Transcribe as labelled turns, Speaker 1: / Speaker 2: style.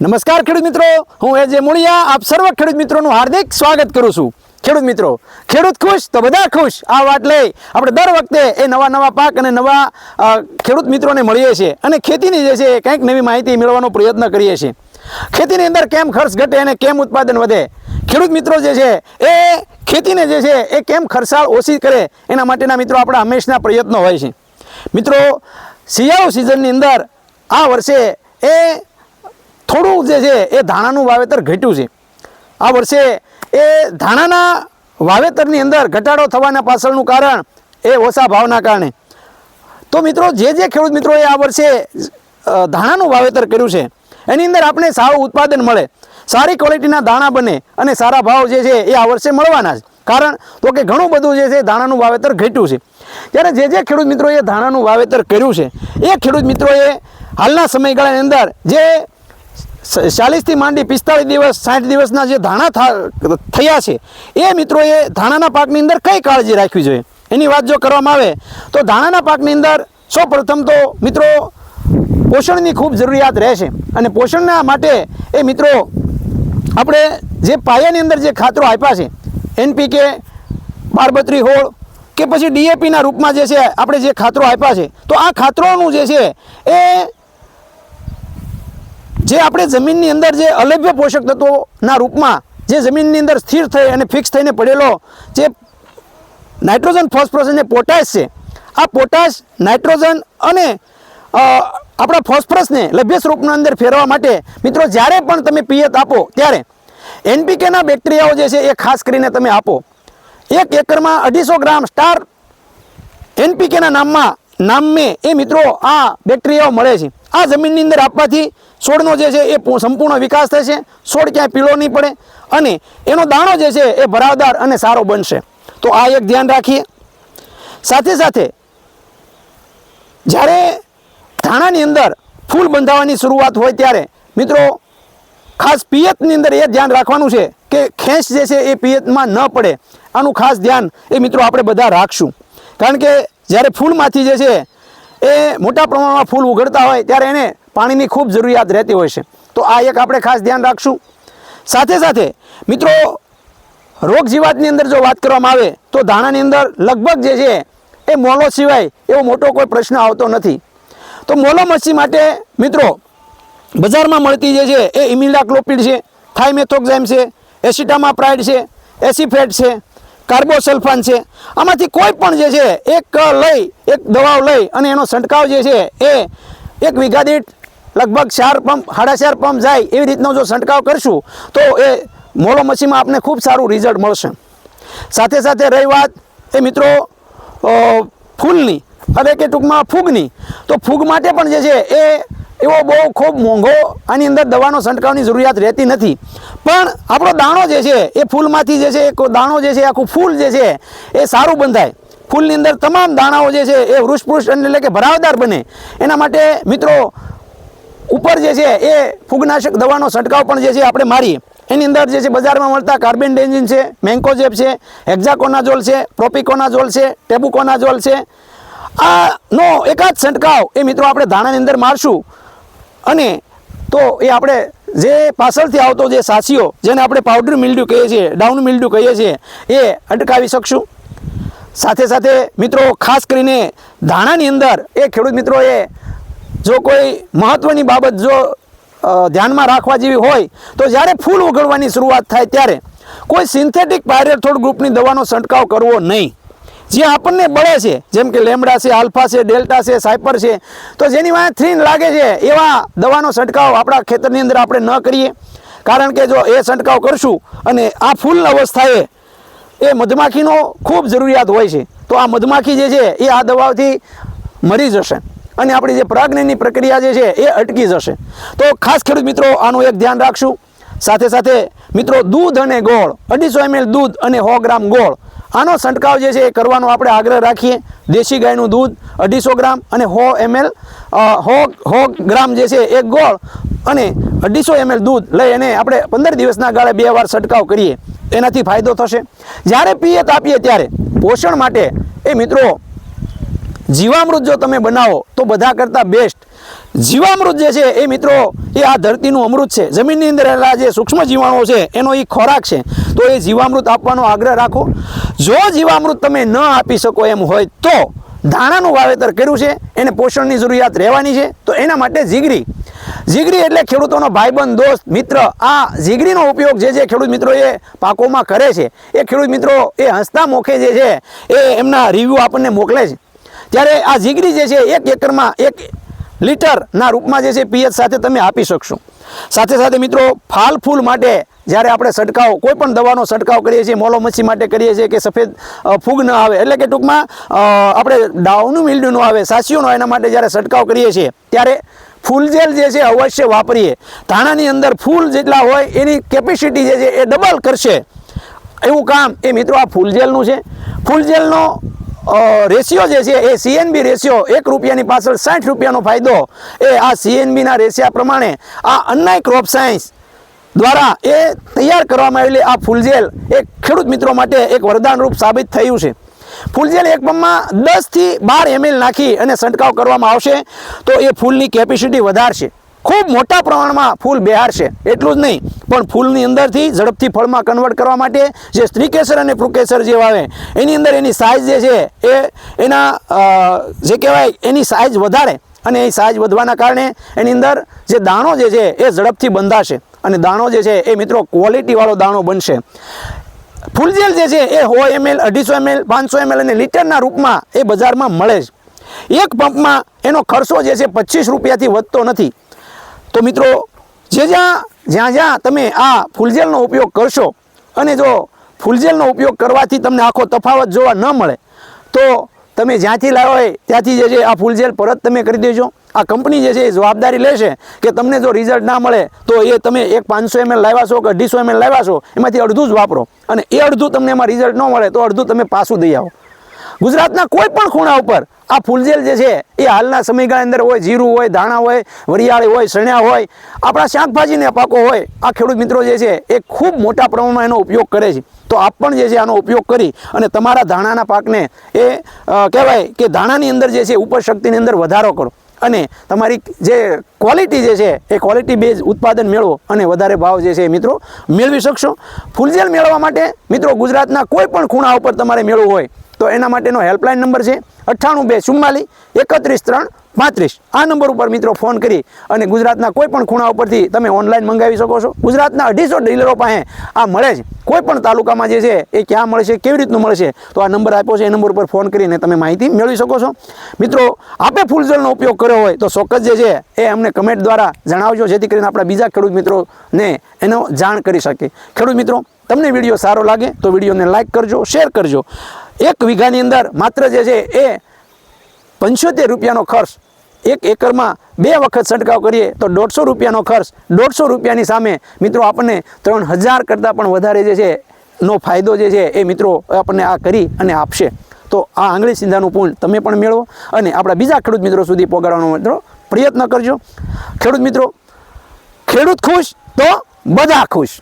Speaker 1: નમસ્કાર ખેડૂત મિત્રો. હું એ જે મૂળિયા, આપ સર્વ ખેડૂત મિત્રોનું હાર્દિક સ્વાગત કરું છું. ખેડૂત મિત્રો, ખેડૂત ખુશ તો બધા ખુશ. આ વાત લઈ આપણે દર વખતે એ નવા નવા પાક અને નવા ખેડૂત મિત્રોને મળીએ છીએ અને ખેતીની જે છે એ કંઈક નવી માહિતી મેળવવાનો પ્રયત્ન કરીએ છીએ. ખેતીની અંદર કેમ ખર્ચ ઘટે અને કેમ ઉત્પાદન વધે? ખેડૂત મિત્રો જે છે એ ખેતીને જે છે એ કેમ ખર્ચાળ ઓછી કરે? એના માટેના મિત્રો આપણા હંમેશના પ્રયત્નો હોય છે. મિત્રો, શિયાળુ સિઝનની અંદર આ વર્ષે એ થોડું જે છે એ ધાણાનું વાવેતર ઘટ્યું છે. આ વર્ષે એ ધાણાના વાવેતરની અંદર ઘટાડો થવાના પાછળનું કારણ એ ઓછા ભાવના કારણે. તો મિત્રો, જે જે ખેડૂત મિત્રોએ આ વર્ષે ધાણાનું વાવેતર કર્યું છે, એની અંદર આપણે સારું ઉત્પાદન મળે, સારી ક્વોલિટીના દાણા બને અને સારા ભાવ જે છે એ આ વર્ષે મળવાના છે. કારણ તો કે ઘણું બધું જે છે ધાણાનું વાવેતર ઘટ્યું છે. ત્યારે જે જે ખેડૂત મિત્રોએ ધાણાનું વાવેતર કર્યું છે, એ ખેડૂત મિત્રોએ હાલના સમયગાળાની અંદર જે ચાલીસથી માંડી પિસ્તાળીસ દિવસ, સાઠ દિવસના જે ધાણા થયા છે, એ મિત્રોએ ધાણાના પાકની અંદર કઈ કાળજી રાખવી જોઈએ? એની વાત જો કરવામાં આવે, તો ધાણાના પાકની અંદર સૌ પ્રથમ તો મિત્રો પોષણની ખૂબ જરૂરિયાત રહેશે અને પોષણના માટે એ મિત્રો આપણે જે પાયાની અંદર જે ખાતરો આપ્યા છે, એનપીકે, બારબત્રી હોળ કે પછી ડીએપીના રૂપમાં જે છે, આપણે જે ખાતરો આપ્યા છે, તો આ ખાતરોનું જે છે, એ જે આપણે જમીનની અંદર જે અલભ્ય પોષક તત્વોના રૂપમાં જે જમીનની અંદર સ્થિર થઈ અને ફિક્સ થઈને પડેલો જે નાઇટ્રોજન, ફોસ્ફરસ અને પોટાશ છે, આ પોટાશ, નાઇટ્રોજન અને આપણા ફોસ્ફરસને લભ્ય સ્વરૂપના અંદર ફેરવા માટે મિત્રો જ્યારે પણ તમે પિયત આપો ત્યારે એનપીકેના બેક્ટેરિયાઓ જે છે એ ખાસ કરીને તમે આપો. એક એકરમાં અઢીસો ગ્રામ સ્ટાર એનપીકેના નામમાં નામે એ મિત્રો આ બેક્ટેરિયાઓ મળે છે. આ જમીનની અંદર આપવાથી છોડનો જે છે એ સંપૂર્ણ વિકાસ થશે છોડ ક્યાંય પીળો નહીં પડે અને એનો દાણો જે છે એ ભરાવદાર અને સારો બનશે. તો આ એક ધ્યાન રાખીએ. સાથે સાથે જ્યારે ધાણાની અંદર ફૂલ બંધાવવાની શરૂઆત હોય ત્યારે મિત્રો ખાસ પિયતની અંદર એ ધ્યાન રાખવાનું છે કે ખેંચ જે છે એ પિયતમાં ન પડે. આનું ખાસ ધ્યાન એ મિત્રો આપણે બધા રાખશું. કારણ કે જ્યારે ફૂલમાંથી જે છે, એ મોટા પ્રમાણમાં ફૂલ ઉઘડતા હોય, ત્યારે એને પાણીની ખૂબ જરૂરિયાત રહેતી હોય છે. તો આ એક આપણે ખાસ ધ્યાન રાખશું. સાથે સાથે, મિત્રો, રોગ જીવાતની અંદર જો વાત કરવામાં આવે, તો ધાણાની અંદર લગભગ જે છે, એ મોલો સિવાય એવો મોટો કોઈ પ્રશ્ન આવતો નથી. તો મોલો મચ્છી માટે, મિત્રો, બજારમાં મળતી જે છે, એ ઇમિડાક્લોપિડ છે, થાઇમેથોક્ઝાઇમ છે એસિટામા પ્રાઇડ છે, એસિફેટ છે કાર્બોસલ્ફાન છે. આમાંથી કોઈ પણ જે છે, એક લઈ, એક દવાઓ લઈ અને એનો છંટકાવ જે છે એ એક વીઘા દીઠ લગભગ ચાર પંપ, સાડા ચાર પંપ જાય એવી રીતનો જો છંટકાવ કરશું, તો એ મોલો મચ્છીમાં આપને ખૂબ સારું રિઝલ્ટ મળશે. સાથે સાથે રહી વાત એ મિત્રો ફૂલની. એટલે કે ટૂંકમાં ફૂગની. તો ફૂગ માટે પણ જે છે એ એવો બહુ ખૂબ મોંઘો આની અંદર દવાનો છંટકાવની જરૂરિયાત રહેતી નથી. પણ આપણો દાણો જે છે, એ ફૂલમાંથી જે છે, એ દાણો જે છે આખું ફૂલ જે છે, એ સારું બંધાય. ફૂલની અંદર તમામ દાણાઓ જે છે, એ વૃષપૃષ્ઠ એટલે કે ભરાવદાર બને. એના માટે મિત્રો, ઉપર જે છે, એ ફૂગનાશક દવાનો છંટકાવ પણ જે છે, આપણે મારીએ. એની અંદર જે છે, બજારમાં મળતા કાર્બન ડેન્જિન છે મેન્કોજેપ છે, હેક્ઝાકોનાઝોલ છે, પ્રોપિકોનાઝોલ છે, ટેબુકોનાઝોલ છે. આનો એકાદ છંટકાવ એ મિત્રો આપણે ધાણાની અંદર મારશું. અને તો એ આપણે જે પાછળથી આવતો જે સાસીઓ, જેને આપણે પાવડર મિલ્ડ્યુ કહીએ છીએ ડાઉન મિલ્ડ્યુ કહીએ છીએ, એ અટકાવી શકશું? સાથે સાથે મિત્રો, ખાસ કરીને ધાણાની અંદર, એ ખેડૂત મિત્રોએ જો કોઈ મહત્ત્વની બાબત જો ધ્યાનમાં રાખવા જેવી હોય, તો જ્યારે ફૂલ ઉગડવાની શરૂઆત થાય ત્યારે કોઈ સિન્થેટિક પાયરેથોડ ગ્રુપની દવાનો છંટકાવ કરવો નહીં. જે આપણને બળે છે. જેમ કે લેમડા છે, આલ્ફા છે, ડેલ્ટા છે, સાયપર છે. તો જેની વાંહે થ્રીન લાગે છે, એવા દવાનો છંટકાવ આપણા ખેતરની અંદર આપણે ન કરીએ. કારણ કે જો એ છંટકાવ કરશું અને આ ફૂલ અવસ્થાએ એ મધમાખીનો ખૂબ જરૂરિયાત હોય છે. તો આ મધમાખી જે છે, એ આ દવાઓથી મરી જશે. અને આપણી જે પરાગનની પ્રક્રિયા જે છે, એ અટકી જશે. તો ખાસ ખેડૂત મિત્રો, આનું એક ધ્યાન રાખશું. સાથે સાથે મિત્રો, દૂધ અને ગોળ, અઢીસો એમએલ દૂધ અને સો ગ્રામ ગોળ આનો છંટકાવ જે છે એ કરવાનો આપણે આગ્રહ રાખીએ. દેશી ગાયનું દૂધ અઢીસો ગ્રામ અને સો એમએલ સો સો ગ્રામ જે છે એક ગોળ અને અઢીસો એમએલ દૂધ લઈ એને આપણે પંદર દિવસના ગાળે બે વાર છંટકાવ કરીએ. એનાથી ફાયદો થશે. જ્યારે પિયત આપીએ ત્યારે પોષણ માટે એ મિત્રો જીવામૃત જો તમે બનાવો તો બધા કરતાં બેસ્ટ જીવામૃત જે છે એ મિત્રો એ આ ધરતીનું અમૃત છે. જમીનની અંદર રહેલા જે સૂક્ષ્મ જીવાણુઓ છે એનો એ ખોરાક છે. તો એ જીવામૃત આપવાનો આગ્રહ રાખો. જો જીવામૃત તમે ન આપી શકો એમ હોય તો ધાણાનું વાવેતર કર્યું છે, એને પોષણની જરૂરિયાત રહેવાની છે, તો એના માટે જીગરી. જીગરી એટલે ખેડૂતોનો ભાઈબંધ, દોસ્ત, મિત્ર. આ જીગરીનો ઉપયોગ જે જે ખેડૂત મિત્રો એ પાકોમાં કરે છે, એ ખેડૂત મિત્રો એ હસતા મોખે જે છે, એ એમના રિવ્યૂ આપણને મોકલે છે. ત્યારે આ જીગરી જે છે, એક એકરમાં એક લીટરના રૂપમાં જે છે પિયત સાથે તમે આપી શકશો. સાથે સાથે મિત્રો, ફાલ ફૂલ માટે જ્યારે આપણે છંટકાવ, કોઈ પણ દવાનો છંટકાવ કરીએ છીએ, મોલો મચ્છી માટે કરીએ છીએ કે સફેદ ફૂગ ન આવે, એટલે કે ટૂંકમાં આપણે ડાઉનું મિલ્ડ્યુ ન આવે, સાસીઓનો એના માટે જ્યારે છંટકાવ કરીએ છીએ, ત્યારે ફૂલ જેલ જે છે અવશ્ય વાપરીએ. ધાણાની અંદર ફૂલ જેટલા હોય, એની કેપેસિટી જે છે એ ડબલ કરશે. એવું કામ એ મિત્રો આ ફૂલ જેલનું છે. ફૂલ જેલનો રેશિયો જે છે એ સીએનબી રેશિયો એક રૂપિયાની પાછળ સાઠ રૂપિયાનો ફાયદો. એ આ સીએનબીના રેશિયા પ્રમાણે આ અન્નાય ક્રોપ સાયન્સ દ્વારા એ તૈયાર કરવામાં આવેલી આ ફૂલજેલ એ ખેડૂત મિત્રો માટે એક વરદાનરૂપ સાબિત થયું છે. ફૂલજેલ એક દસથી બાર એમએલ નાખી અને છંટકાવ કરવામાં આવશે તો એ ફૂલની કેપેસિટી વધારશે. ખૂબ મોટા પ્રમાણમાં ફૂલ બેહારશે એટલું જ નહીં, પણ ફૂલની અંદરથી ઝડપથી ફળમાં કન્વર્ટ કરવા માટે જે સ્ત્રીકેસર અને ફ્રુકેસર જે આવે એની અંદર એની સાઇઝ જે છે, એ એના જે કહેવાય, એની સાઇઝ વધારે અને એ સાઇઝ વધવાના કારણે એની અંદર જે દાણો જે છે, એ ઝડપથી બંધાશે. અને દાણો જે છે એ મિત્રો ક્વોલિટીવાળો દાણો બનશે. ફૂલજેલ જે છે એ સો એમએલ અઢીસો એમએલ પાંચસો એમએલ અને લીટરના રૂપમાં એ બજારમાં મળે છે એક પંપમાં એનો ખર્ચો જે છે પચીસ રૂપિયાથી વધતો નથી. તો મિત્રો, જે જ્યાં જ્યાં જ્યાં તમે આ ફૂલજેલનો ઉપયોગ કરશો અને જો ફૂલજેલનો ઉપયોગ કરવાથી તમને આખો તફાવત જોવા ન મળે, તો તમે જ્યાંથી લાવો હોય ત્યાંથી જે છે આ ફૂલજેલ પરત તમે કરી દેજો. આ કંપની જે છે એ જવાબદારી લેશે કે તમને જો રિઝલ્ટ ના મળે, તો એ તમે એક પાંચસો એમએલ લાવ્યા છો કે અઢીસો એમએલ લાવ્યા છો, એમાંથી અડધું જ વાપરો. અને એ અડધું તમને એમાં રિઝલ્ટ ન મળે, તો અડધું તમે પાછું દઈ આવો. ગુજરાતના કોઈ પણ ખૂણા ઉપર આ ફૂલજેલ જે છે એ હાલના સમયગાળા અંદર હોય, જીરું હોય, ધાણા હોય, વરિયાળી હોય સણ્યા હોય, આપણા શાકભાજીના પાકો હોય, આ ખેડૂત મિત્રો જે છે એ ખૂબ મોટા પ્રમાણમાં એનો ઉપયોગ કરે છે. તો આપ પણ જે છે આનો ઉપયોગ કરી અને તમારા ધાણાના પાકને એ કહેવાય કે ધાણાની અંદર જે છે ઉપજ શક્તિની અંદર વધારો કરો. અને તમારી જે ક્વોલિટી જે છે, એ ક્વોલિટી બેઝ ઉત્પાદન મેળવો અને વધારે ભાવ જે છે એ મિત્રો મેળવી શકશો. ફૂલજેલ મેળવવા માટે મિત્રો ગુજરાતના કોઈ પણ ખૂણા ઉપર તમારે મેળવવું હોય તો એના માટેનો હેલ્પલાઇન નંબર છે અઠ્ઠાણું બે ચુમ્માલીસ એકત્રીસ ત્રણ પાંત્રીસ. આ નંબર ઉપર મિત્રો ફોન કરી અને ગુજરાતના કોઈ પણ ખૂણા ઉપરથી તમે ઓનલાઈન મંગાવી શકો છો. ગુજરાતના અઢીસો ડીલરો પાસે આ મળે છે. કોઈ પણ તાલુકામાં જે છે એ ક્યાં મળશે કેવી રીતનું મળશે તો આ નંબર આપ્યો છે. એ નંબર ઉપર ફોન કરીને તમે માહિતી મેળવી શકો છો. મિત્રો, આપે ફૂલઝલનો ઉપયોગ કર્યો હોય તો ચોક્કસ જે છે એ અમને કમેન્ટ દ્વારા જણાવજો, જેથી કરીને આપણા બીજા ખેડૂત મિત્રોને એનો જાણ કરી શકે. ખેડૂત મિત્રો, તમને વીડિયો સારો લાગે તો વિડીયોને લાઇક કરજો, શેર કરજો. એક વીઘાની અંદર માત્ર જે છે એ પંચોતેર રૂપિયાનો ખર્ચ. એક એકરમાં બે વખત છંટકાવ કરીએ તો દોઢસો રૂપિયાનો ખર્ચ. દોઢસો રૂપિયાની સામે મિત્રો આપણને ત્રણ હજાર કરતાં પણ વધારે જે છે નો ફાયદો જે છે એ મિત્રો આપણને આ કરી અને આપશે. તો આ આંગળી સિંધાનું પૂર્ણ તમે પણ મેળવો અને આપણા બીજા ખેડૂત મિત્રો સુધી પહોંચાડવાનો મિત્રો પ્રયત્ન કરજો. ખેડૂત મિત્રો, ખેડૂત ખુશ તો બધા ખુશ.